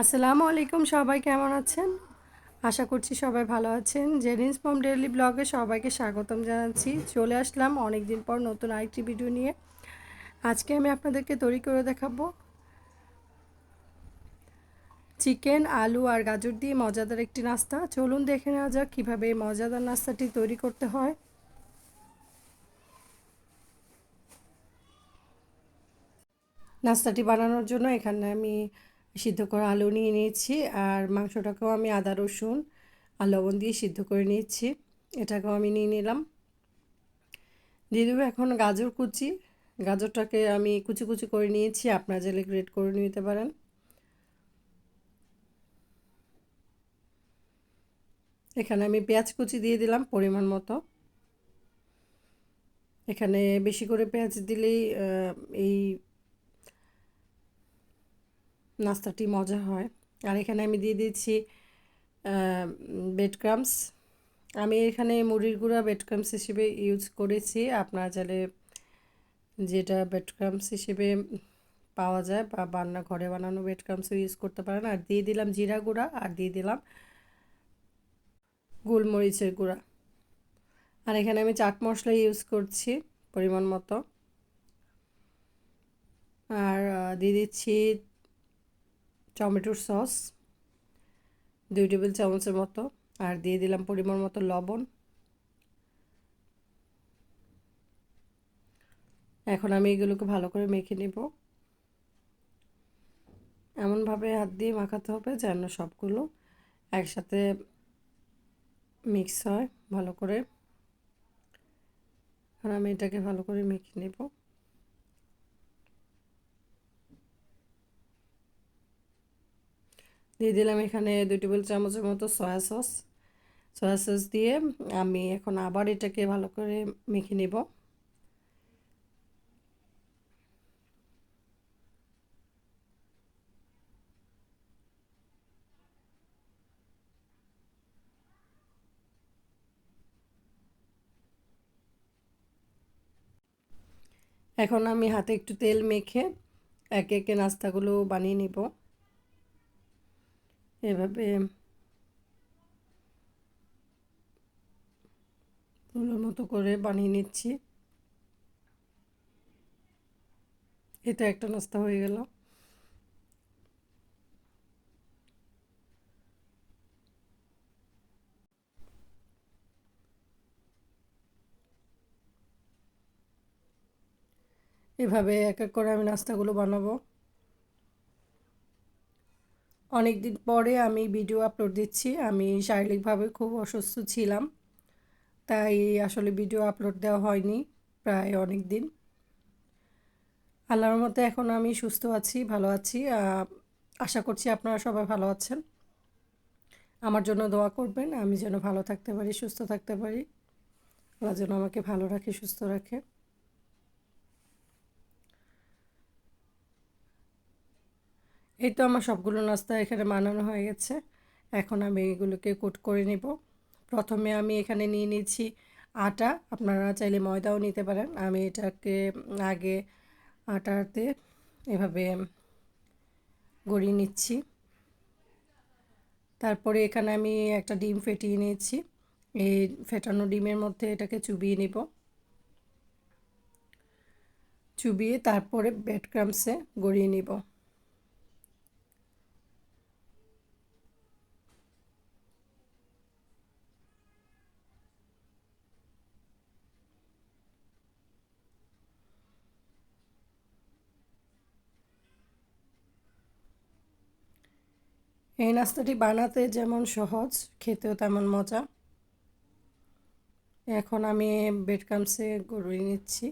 আসসালামু আলাইকুম, সবাই কেমন আছেন? আশা করছি সবাই ভালো আছেন। জেরিন্স ফ্রম ডেইলি ব্লগে সবাইকে স্বাগতম জানাচ্ছি। চলে আসলাম অনেক দিন পর নতুন আরেকটি ভিডিও নিয়ে। আজকে আমি আপনাদেরকে তৈরি করে দেখাবো চিকেন, আলু আর গাজর দিয়ে মজাদার একটি নাস্তা। চলুন দেখে নেওয়া যাক কীভাবে এই মজাদার নাস্তাটি তৈরি করতে হয়। নাস্তাটি বানানোর জন্য এখানে আমি সিদ্ধ করা আলু নিয়ে নিয়েছি আর মাংসটাকেও আমি আদা, রসুন আর লবণ দিয়ে সিদ্ধ করে নিয়েছি। এটাকেও আমি নিয়ে নিলাম। দিয়ে দেবো এখন গাজর কুচি। গাজরটাকে আমি কুচি কুচি করে নিয়েছি। আপনারা জেলে গ্রেট করে নিতে পারেন। এখানে আমি পেঁয়াজ কুচি দিয়ে দিলাম পরিমাণ মতো। এখানে বেশি করে পেঁয়াজ দিলেই এই নাস্তাটি মজা হয়। আর এখানে আমি দিয়ে দিয়েছি বেড আমি এখানে মুড়ির গুঁড়া বেড হিসেবে ইউজ করেছি। আপনারা চাইলে যেটা বেড হিসেবে পাওয়া যায় বা বান্না, ঘরে বানানো বেড ক্রামসও ইউজ করতে পারেন। আর দিয়ে দিলাম জিরা গুঁড়া আর দিয়ে দিলাম গোলমরিচের গুঁড়া। আর এখানে আমি চাট মশলা ইউজ করছি পরিমাণ মতো। আর দিয়ে দিচ্ছি টমেটোর সস, দুই টেবিল চামচের মতো, আর দিয়ে দিলাম পরিমাণ মতো লবণ। এখন আমি এগুলোকে ভালো করে মেখে নেব। এমনভাবে হাত দিয়ে মাখাতে হবে যেন সবগুলো একসাথে মিক্স হয় ভালো করে। আর আমি এটাকে ভালো করে মেখে নেব। দিয়ে দিলাম এখানে দুই টেবিল চামচের মতো সয়া সস। সয়া সস দিয়ে আমি এখন আবার এটাকে ভালো করে মেখে নেব। এখন আমি হাতে একটু তেল মেখে একে একে নাস্তাগুলো বানিয়ে নিব। এভাবে ফুলের মতো করে বানিয়ে নিচ্ছি। এটা একটা নাস্তা হয়ে গেল। এভাবে এক এক করে আমি নাস্তাগুলো বানাবো। অনেক দিন পরে আমি ভিডিও আপলোড দিচ্ছি। আমি শারীরিকভাবে খুব অসুস্থ ছিলাম, তাই আসলে ভিডিও আপলোড দেওয়া হয়নি প্রায় অনেক দিন আল্লাহর মতে এখন আমি সুস্থ আছি, ভালো আছি। আশা করছি আপনারা সবাই ভালো আছেন। আমার জন্য দোয়া করবেন, আমি যেন ভালো থাকতে পারি, সুস্থ থাকতে পারি। আল্লাহ যেন আমাকে ভালো রাখে, সুস্থ রাখে। এই তো আমার সবগুলো নাস্তা এখানে বানানো হয়ে গেছে। এখন আমি এগুলোকে কোট করে নিব। প্রথমে আমি এখানে নিয়ে নিচ্ছি আটা। আপনারা চাইলে ময়দাও নিতে পারেন। আমি এটাকে আগে আটাতে এভাবে গড়িয়ে নিচ্ছি। তারপরে এখানে আমি একটা ডিম ফেটিয়ে নিয়েছি। এই ফেটানো ডিমের মধ্যে এটাকে চুবিয়ে নিব। চুবিয়ে তারপরে ব্রেড ক্রামসে গড়িয়ে নিব। এই নাস্তাটি বানাতে যেমন সহজ খেতেও তেমন মজা। এখন আমি বেড কামসে গড়িয়ে নিচ্ছি।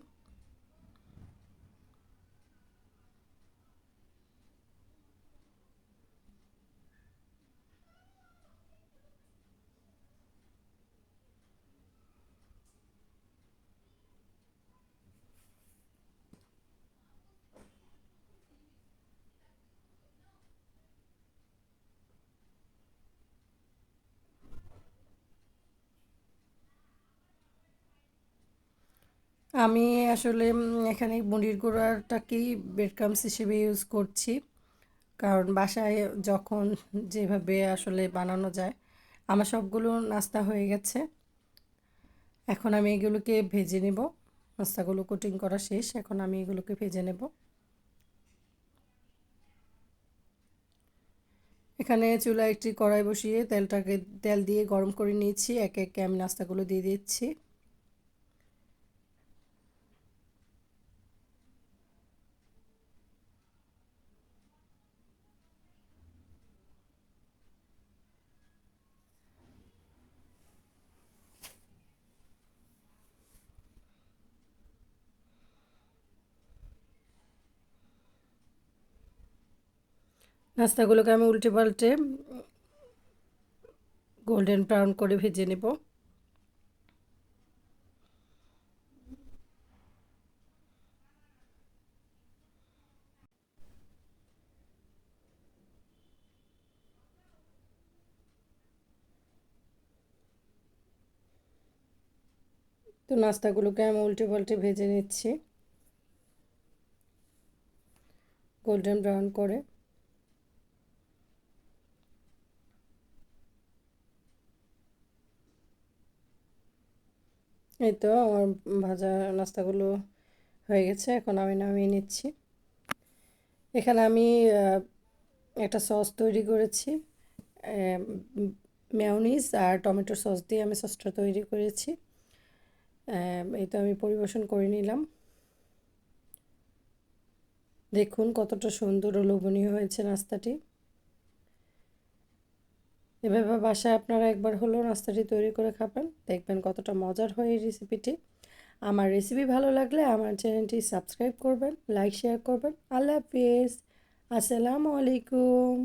আমি আসলে এখানে মুড়ির গুঁড়াটাকেই ব্রেড ক্রামস হিসেবে ইউজ করছি। কারণ বাসায় যখন যেভাবে আসলে বানানো যায়, আমার সবগুলো নাস্তা হয়ে গেছে। এখন আমি এগুলোকে ভেজে নেব। নাস্তাগুলো কোটিং করা শেষ। এখন আমি এগুলোকে ভেজে নেব। এখানে চুলা একটি কড়াই বসিয়ে তেলটাকে, তেল দিয়ে গরম করে নিয়েছি। একে একে আমি নাস্তাগুলো দিয়ে দিচ্ছি। নাস্তাগুলোকে আমি উল্টে পাল্টে গোল্ডেন ব্রাউন করে ভেজে নেব। তো নাস্তাগুলোকে আমি উল্টে পাল্টে ভেজে নিচ্ছি। গোল্ডেন ব্রাউন করে। এই তো আমার ভাজা নাস্তাগুলো হয়ে গেছে, এখন আমি নামিয়ে নিচ্ছি। এখানে আমি একটা সস তৈরি করেছি মেয়নিজ আর টমেটো সস দিয়ে আমি সসটা তৈরি করেছি। এই তো আমি পরিবেশন করে নিলাম। দেখুন কতটা সুন্দর ও লোভনীয় হয়েছে নাস্তাটি। এভাবে বাসায় আপনারা একবার হলো নাস্তাটি তৈরি করে খাবেন। দেখবেন কতটা মজার হয় এই রেসিপিটি আমার রেসিপি ভালো লাগলে আমার চ্যানেলটি সাবস্ক্রাইব করবেন লাইক শেয়ার করবেন। আল্লাহ হাফিজ। আসসালামু আলাইকুম।